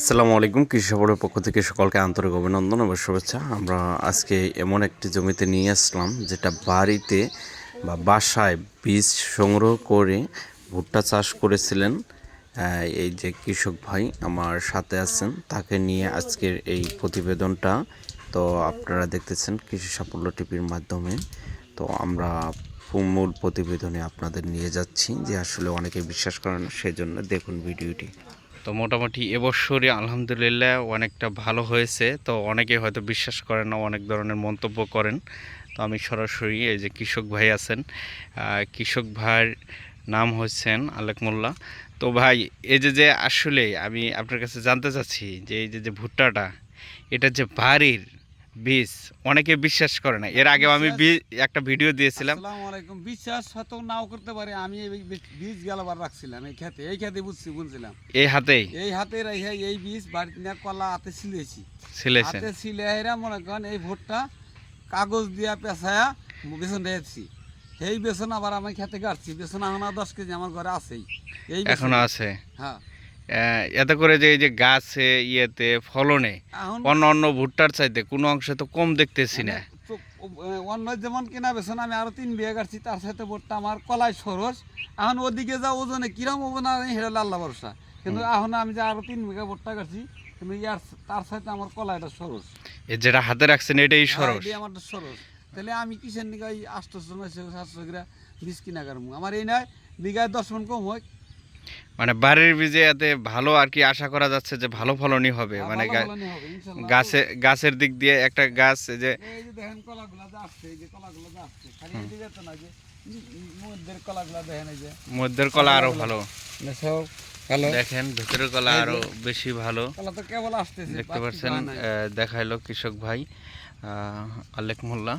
আসসালামু আলাইকুম, কৃষি পক্ষ থেকে সকলকে আন্তরিক অভিনন্দন এবং শুভেচ্ছা। আমরা আজকে এমন একটি জমিতে নিয়ে আসলাম, যেটা বাড়িতে বা বাসায় বীজ সংগ্রহ করে ভুট্টা চাষ করেছিলেন। এই যে কৃষক ভাই আমার সাথে আছেন, তাকে নিয়ে আজকের এই প্রতিবেদনটা। তো আপনারা দেখতেছেন কৃষি সাফল্য টিভির মাধ্যমে। তো আমরা মূল প্রতিবেদনে আপনাদের নিয়ে যাচ্ছি, যে আসলে অনেকে বিশ্বাস করেন না, সেজন্য দেখুন ভিডিওটি। তো মোটামুটি এবছরই আলহামদুলিল্লাহ অনেকটা ভালো হয়েছে। তো অনেকে হয়তো বিশ্বাস করেন না, অনেক ধরনের মন্তব্য করেন। তো আমি সরাসরি এই যে কৃষক ভাই আছেন কৃষক ভাইয়ের নাম হচ্ছেন আলেক মোল্লা। তো ভাই, এই যে যে আসলে আমি আপনার কাছে জানতে চাচ্ছি যে এই যে ভুট্টাটা, এটা যে বাড়ির বীজ অনেকে বিশ্বাস করে না। এর আগেও আমি একটা ভিডিও দিয়েছিলাম। আসসালামু আলাইকুম। বিশ্বাস হয়তো নাও করতে পারে। আমি এই বীজ- গেলবার রাখছিলাম এই খেতে এই খেতে বুঝছি বুঝছিলাম। এই হাতেই? এই হাতে রেখে এই বীজ বাড়িতে নিয়ে কলা হাতে ছিলেছি। ছিলেছেন। হাতে ছিলে এরা মনে করেন এই ভোটটা কাগজ দিয়া পেঁচায়া বেসন রেখেছি। এই বেসন আবার আমি খেতে কাটছি। বেসন আর দশ কেজি আমার ঘরে আছেই। এই। এখনও আছে। হ্যাঁ। এতে করে যে এই যে গাছে ইয়েতে ফলনে অন্য অন্য ভুট্টার চাইতে কোনো অংশে তো কম দেখতেছি না। অন্য যেমন কিনা বেসন আমি আরও তিন বিঘা কাটছি তার সাথে ভোটটা আমার কলাই সরস। এখন ওদিকে যা ওজনে কিরম হবে না হেরা আল্লাহ ভরসা। কিন্তু এখন আমি যে আরও তিন বিঘা ভোটটা কাটছি কিন্তু ইয়ার তার সাথে আমার কলাইটা সরস। যেটা হাতে রাখছেন এটাই সরস। হ্যাঁ, আমার সরস। তাহলে আমি কিসের নিকা ওই আটশোশো নয়শো সাতশো গ্রা বীজ কিনা কারমু আমার এই নয় বিঘায় দশ মন কম হয়। মানে বাড়ির বীজে এতে ভালো আর কি আশা করা যাচ্ছে যে ভালো ফলনই হবে। মানে হবে, ইনশাল্লাহ। গাছে গাছের দিক দিয়ে একটা গাছ যে দেখেন কলাগুলা আসছে এই যে কলাগুলা আসছে খালি এই যে না যে মধ্যের কলাগুলা দেখেন এই যে। মধ্যের কলা আরও ভালো। সব দেখেন ভেতরের কলা আরও বেশি ভালো। দেখতে পাচ্ছেন দেখাইলো কৃষক ভাই আহ, আলেক মোল্লা।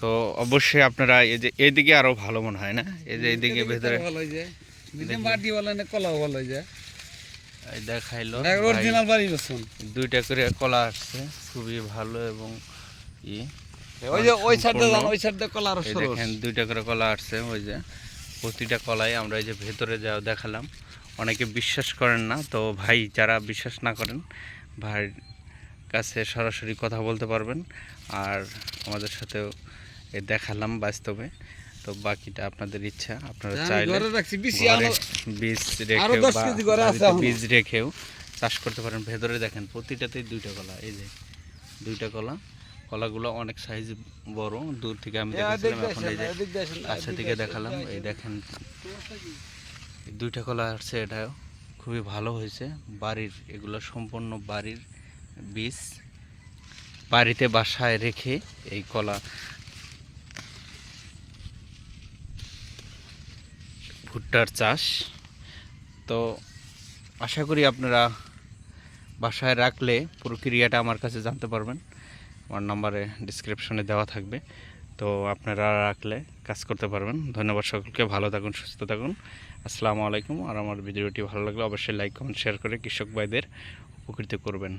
তো অবশ্যই আপনারা এই যে এইদিকে আরও ভালো মনে হয় না? এই যে এইদিকে ভেতরে হয়ে মাটি ভালো না কলাও ভালো যায় দেখাইলো। অরিজিনাল বাড়ি রসুন। দুইটা করে কলা আসছে খুবই ভালো এবং ই। ওই যে ওই সাইডে যান ওই সাইডে কলা আর দেখেন দুইটা করে কলা আসছে ওই যে প্রতিটা কলাই আমরা এই যে ভেতরে যা দেখালাম। অনেকে বিশ্বাস করেন না তো ভাই যারা বিশ্বাস না করেন ভাই কাছে সরাসরি কথা বলতে পারবেন। আর আমাদের সাথেও দেখালাম বাস্তবে। তো বাকিটা আপনাদের ইচ্ছা। আপনারা চাইলে বীজ রেখেও 10 বা কেজি ঘরে আছে বাড়িতে এখনও। বীজ রেখেও চাষ করতে পারেন। ভেতরে দেখেন প্রতিটাতেই দুইটা কলা এই যে দুইটা কলা। কলাগুলো অনেক সাইজ বড় দূর থেকে আমি এখন এই যে আসেন, কাছে থেকে দেখালাম এই দেখেন। দুইটা কলা আসছে এটাও খুবই ভালো হয়েছে। বাড়ির এগুলো সম্পূর্ণ বাড়ির বীজ। বাড়িতে বাসায় রেখে এই কলা ভুট্টার চাষ। তো আশা করি আপনারা বাসায় রাখলে প্রক্রিয়াটা আমার কাছে জানতে পারবেন। আমার নাম্বারে ডিসক্রিপশনে দেওয়া থাকবে। তো আপনারা রাখলে কাজ করতে পারবেন। ধন্যবাদ সকলকে। ভালো থাকুন, সুস্থ থাকুন। আসসালামু আলাইকুম। আর আমার ভিডিওটি ভালো লাগলে অবশ্যই লাইক, কমেন্ট, শেয়ার করে কৃষক ভাইদের উপকৃত করবেন।